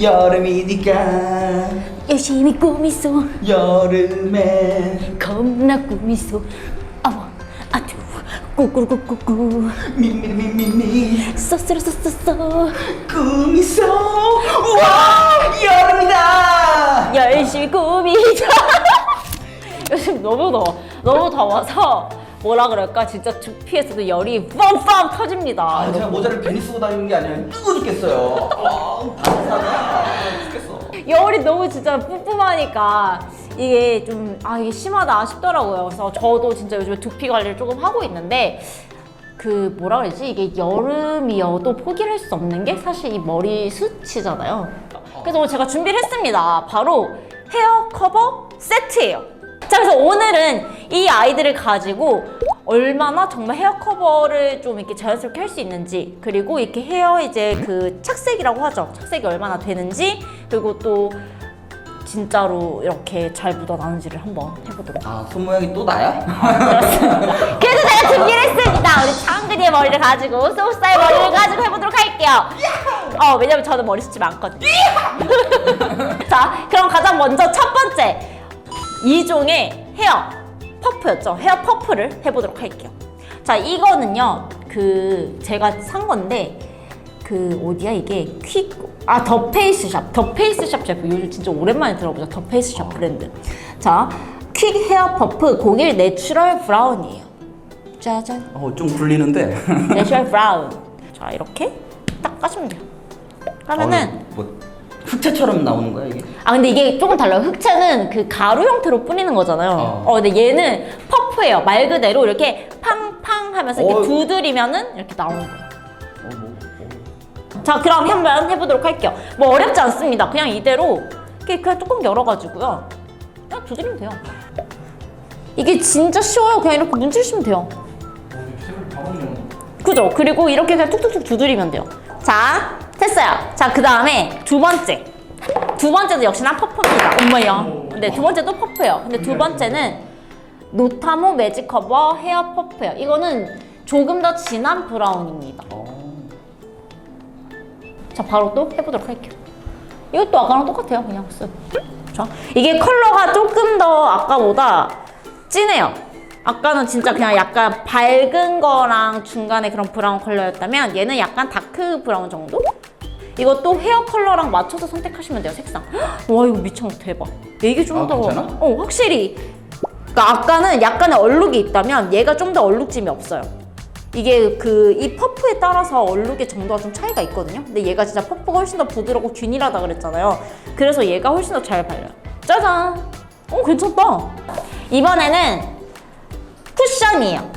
여름이니까 열심히 꾸미소. 여름에 겁나 꾸미소. 아워 아투 꾸꾸꾸꾸꾸. 미미미미미. 쏘쏘쏘쏘 꿈이서 와 여름이다. 열심히 꾸미자. 요즘 너무 더워. 너무 더워서 뭐라 그럴까 진짜 두피에서도 열이 뻥뻥 터집니다 아 제가 모자를 괜히 쓰고 다니는 게 아니라 뜨거 죽겠어요 아 반사가 죽겠어 열이 너무 진짜 뿜뿜하니까 이게 좀 아 이게 심하다 싶더라고요. 그래서 저도 진짜 요즘에 두피 관리를 조금 하고 있는데 그 뭐라 그러지 이게 여름이어도 포기를 할 수 없는 게 사실 이 머리 숱이잖아요. 그래서 제가 준비를 했습니다. 바로 헤어 커버 세트예요. 자 그래서 오늘은 이 아이들을 가지고 얼마나 정말 헤어 커버를 좀 이렇게 자연스럽게 할 수 있는지 그리고 이렇게 헤어 이제 그 착색이라고 하죠. 착색이 얼마나 되는지 그리고 또 진짜로 이렇게 잘 묻어나는지를 한번 해보도록 아 손 모양이 또 나야? 그렇습니다. 그래서 제가 준비를 했습니다. 우리 장근이의 머리를 가지고 소스타의 머리를 가지고 해보도록 할게요. 어 왜냐면 저는 머리 숱이 많거든요. 자 그럼 가장 먼저 첫 번째 이종의 헤어 퍼프였죠. 헤어 퍼프를 해보도록 할게요. 자, 이거는요, 그, 제가 산 건데, 그, 어디야, 이게, 퀵, 아, 더 페이스샵. 더 페이스샵 제품. 요즘 진짜 오랜만에 들어보죠. 더 페이스샵 브랜드. 자, 퀵 헤어 퍼프 01 내추럴 브라운이에요. 짜잔. 어좀 굴리는데 내추럴 브라운. 자, 이렇게 딱 까시면 돼요. 그러면은, 어, 뭐 흑채처럼 나오는 거야 이게? 아 근데 이게 조금 달라요. 흑채는 그 가루 형태로 뿌리는 거잖아요. 어. 어, 근데 얘는 퍼프예요. 말 그대로 이렇게 팡팡 하면서 이렇게 어. 두드리면은 이렇게 나오는 거예요. 어, 뭐, 어. 자, 그럼 한번 해보도록 할게요. 뭐 어렵지 않습니다. 그냥 이대로 이렇게 그냥 뚜껑 열어가지고요. 그냥 두드리면 돼요. 이게 진짜 쉬워요. 그냥 이렇게 문지르시면 돼요. 그죠? 그리고 이렇게 그냥 툭툭툭 두드리면 돼요. 자, 됐어요. 자, 그 다음에 두 번째. 두 번째도 역시나 퍼프입니다. 엄마야. 근데 두 번째도 퍼프예요. 근데 두 번째는 노타모 매직 커버 헤어 퍼프예요. 이거는 조금 더 진한 브라운입니다. 어. 자, 바로 또 해보도록 할게요. 이것도 아까랑 똑같아요. 그냥 쓱. 자, 이게 컬러가 조금 더 아까보다 진해요. 아까는 진짜 그냥 약간 밝은 거랑 중간에 그런 브라운 컬러였다면 얘는 약간 다크 브라운 정도? 이것도 헤어 컬러랑 맞춰서 선택하시면 돼요, 색상. 헉, 와, 이거 미쳤다, 대박. 이게 좀 아, 더. 괜찮아? 어, 확실히. 그러니까 아까는 약간의 얼룩이 있다면 얘가 좀 더 얼룩짐이 없어요. 이게 그 이 퍼프에 따라서 얼룩의 정도가 좀 차이가 있거든요. 근데 얘가 진짜 퍼프가 훨씬 더 부드럽고 균일하다 그랬잖아요. 그래서 얘가 훨씬 더 잘 발려요. 짜잔! 어, 괜찮다. 이번에는 쿠션이에요.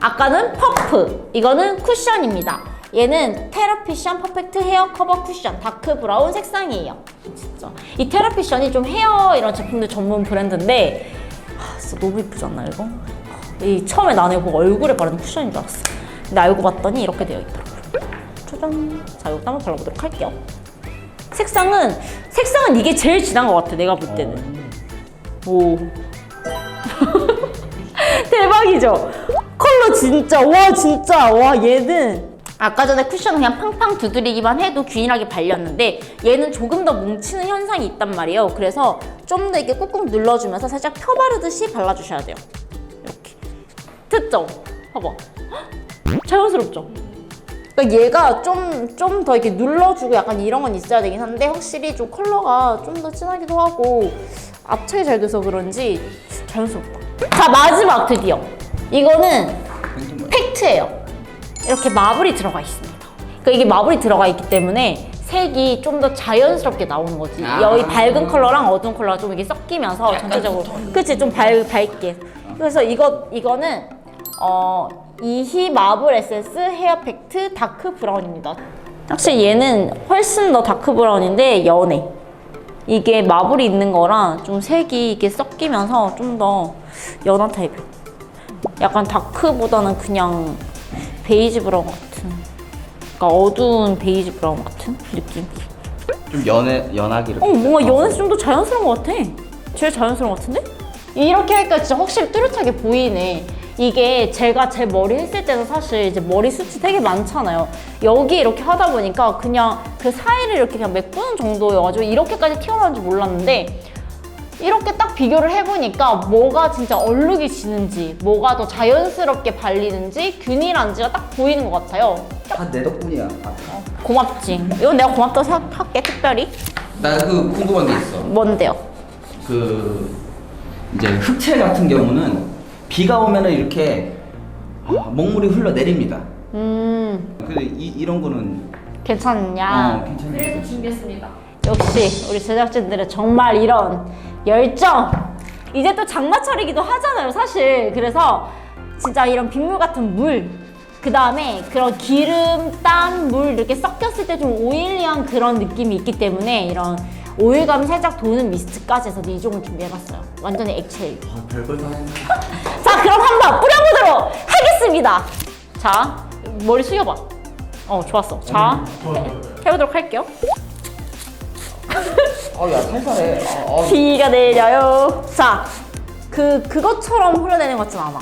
아까는 퍼프, 이거는 쿠션입니다. 얘는 테라피션 퍼펙트 헤어 커버 쿠션 다크 브라운 색상이에요. 진짜 이 테라피션이 좀 헤어 이런 제품들 전문 브랜드인데 아, 진짜 너무 이쁘지 않나 이거? 이 처음에 나는 이거 얼굴에 바르는 쿠션인 줄 알았어. 근데 알고 봤더니 이렇게 되어 있더라고요. 짜잔. 자, 이것도 한번 발라보도록 할게요. 색상은 색상은 이게 제일 진한 것 같아. 내가 볼 때는. 오. 대박이죠? 컬러 진짜 와 진짜 와 얘는 아까 전에 쿠션 그냥 팡팡 두드리기만 해도 균일하게 발렸는데 얘는 조금 더 뭉치는 현상이 있단 말이에요 그래서 좀 더 이렇게 꾹꾹 눌러주면서 살짝 펴 바르듯이 발라주셔야 돼요 이렇게 됐죠? 봐봐 헉, 자연스럽죠? 그러니까 얘가 좀 좀 더 이렇게 눌러주고 약간 이런 건 있어야 되긴 한데 확실히 좀 컬러가 좀 더 진하기도 하고 압착이 잘 돼서 그런지 자연스럽다. 자 마지막 드디어 이거는? 팩트예요. 이렇게 마블이 들어가 있습니다. 그러니까 이게 마블이 들어가 있기 때문에 색이 좀 더 자연스럽게 나오는 거지. 아. 여기 밝은 컬러랑 어두운 컬러가 좀 이게 섞이면서 전체적으로 그치 좀 밝, 밝게. 그래서 이거 이거는 어 이히 마블 에센스 헤어 팩트 다크 브라운입니다. 확실히 얘는 훨씬 더 다크 브라운인데 연해. 이게 마블이 있는 거랑 좀 색이 이게 섞이면서 좀 더 연한 타입이에요. 약간 다크보다는 그냥 베이지 브라운 같은. 그러니까 어두운 베이지 브라운 같은 느낌. 좀 연해 연하게 이렇게. 어, 뭔가 연해서 좀 더 자연스러운 것 같아. 제일 자연스러운 것 같은데? 이렇게 하니까 진짜 확실히 뚜렷하게 보이네. 이게 제가 제 머리 했을 때는 사실 이제 머리 숱이 되게 많잖아요. 여기 이렇게 하다 보니까 그냥 그 사이를 이렇게 그냥 메꾸는 정도여가지고 이렇게까지 튀어나온지 몰랐는데 이렇게 딱 비교를 해보니까 뭐가 진짜 얼룩이 지는지 뭐가 더 자연스럽게 발리는지 균일한지가 딱 보이는 것 같아요. 다 내 덕분이야. 고맙지. 이건 내가 고맙다고 생각할게 특별히. 나 그 궁금한 게 있어. 뭔데요? 그 이제 흑채 같은 경우는 비가 오면은 이렇게 아, 먹물이 흘러 내립니다. 음 근데 이, 이런 거는 괜찮냐? 어, 괜찮네. 준비했습니다. 역시 우리 제작진들의 정말 이런 열정. 이제 또 장마철이기도 하잖아요, 사실. 그래서 진짜 이런 빗물 같은 물. 그 다음에 그런 기름, 땀, 물 이렇게 섞였을 때 좀 오일리한 그런 느낌이 있기 때문에 이런 오일감 살짝 도는 미스트까지 해서 이 종을 준비해봤어요. 완전히 액체예요. 아, 별걸 다 했네. 자, 그럼 한번 뿌려보도록 하겠습니다. 자, 머리 숙여봐. 어, 좋았어. 자, 해보도록 할게요. 어, 야 살살해. 아, 아, 비가 내려요. 자, 그 그것처럼 흘러내는 것 같진 않아.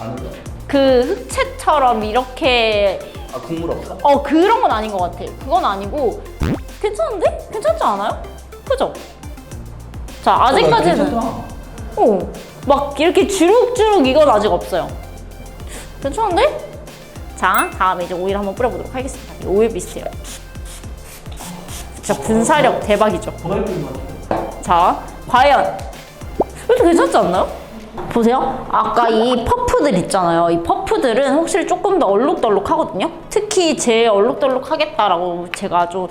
안 흘러. 그 흑채처럼 이렇게 아 국물 없어? 어 그런 건 아닌 것 같아. 그건 아니고 괜찮은데? 괜찮지 않아요? 그죠? 자 아직까지는 괜찮다. 어, 막 이렇게 주룩주룩 이건 아직 없어요. 괜찮은데? 자, 다음에 이제 오일 한번 뿌려보도록 하겠습니다. 이 오일 미스트요. 진짜 분사력 대박이죠. 자, 과연 이것도 괜찮지 않나요? 보세요. 아까 이 퍼프들 있잖아요. 이 퍼프들은 확실히 조금 더 얼룩덜룩 하거든요. 특히 제일 얼룩덜룩 하겠다라고 제가 좀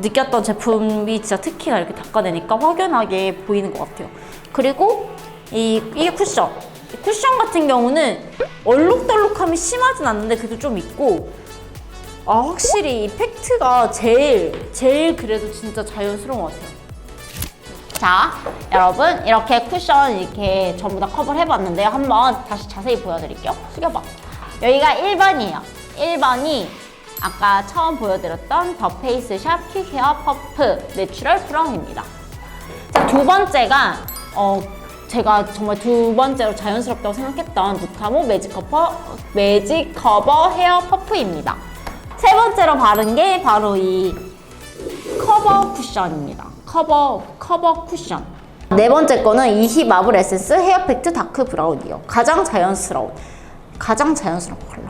느꼈던 제품이 진짜 특히나 이렇게 닦아내니까 확연하게 보이는 것 같아요. 그리고 이, 이게 쿠션. 이 쿠션 같은 경우는 얼룩덜룩함이 심하진 않는데 그래도 좀 있고 아 확실히 이 팩트가 제일 제일 그래도 진짜 자연스러운 것 같아요. 자, 여러분 이렇게 쿠션 이렇게 전부 다 커버를 해봤는데 한번 다시 자세히 보여드릴게요. 숙여봐. 여기가 1번이에요. 1번이 아까 처음 보여드렸던 더 페이스 샵 큐케어 퍼프 내추럴 브라운입니다. 자, 두 번째가 어 제가 정말 두 번째로 자연스럽다고 생각했던 루타모 매직 커버 매직 커버 헤어 퍼프입니다. 세 번째로 바른 게 바로 이 커버 쿠션입니다. 커버 커버 쿠션. 네 번째 거는 이히 마블 에센스 헤어 팩트 다크 브라운이요. 가장 자연스러운 가장 자연스러운 컬러.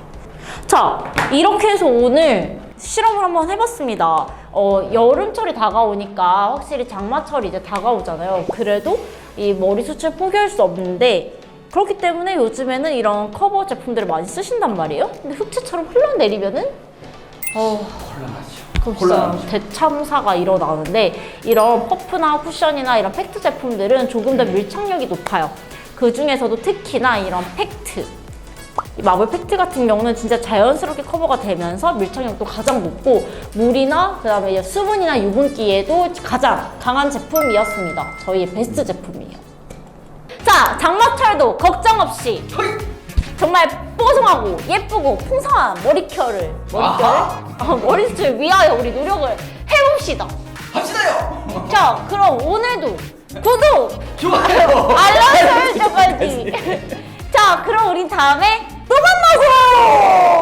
자, 이렇게 해서 오늘 실험을 한번 해봤습니다. 어, 여름철이 다가오니까 확실히 장마철이 이제 다가오잖아요. 그래도 이 머리숱을 포기할 수 없는데 그렇기 때문에 요즘에는 이런 커버 제품들을 많이 쓰신단 말이에요. 근데 흑채처럼 흘러내리면은 어, 곤란하죠. 대참사가 일어나는데 이런 퍼프나 쿠션이나 이런 팩트 제품들은 조금 더 밀착력이 높아요. 그 중에서도 특히나 이런 팩트 이 마블 팩트 같은 경우는 진짜 자연스럽게 커버가 되면서 밀착력도 가장 높고 물이나 그다음에 이제 수분이나 유분기에도 가장 강한 제품이었습니다. 저희의 베스트 제품이에요. 자, 장마철도 걱정 없이 정말 뽀송하고 예쁘고 풍성한 머리결을 머리결 아하. 어, 머리숱을 위하여 우리 노력을 해봅시다. 합시다요. 자, 그럼 오늘도 구독, 좋아요. 알람 설정까지. 자, 그럼 우리 다음에 또 만나서.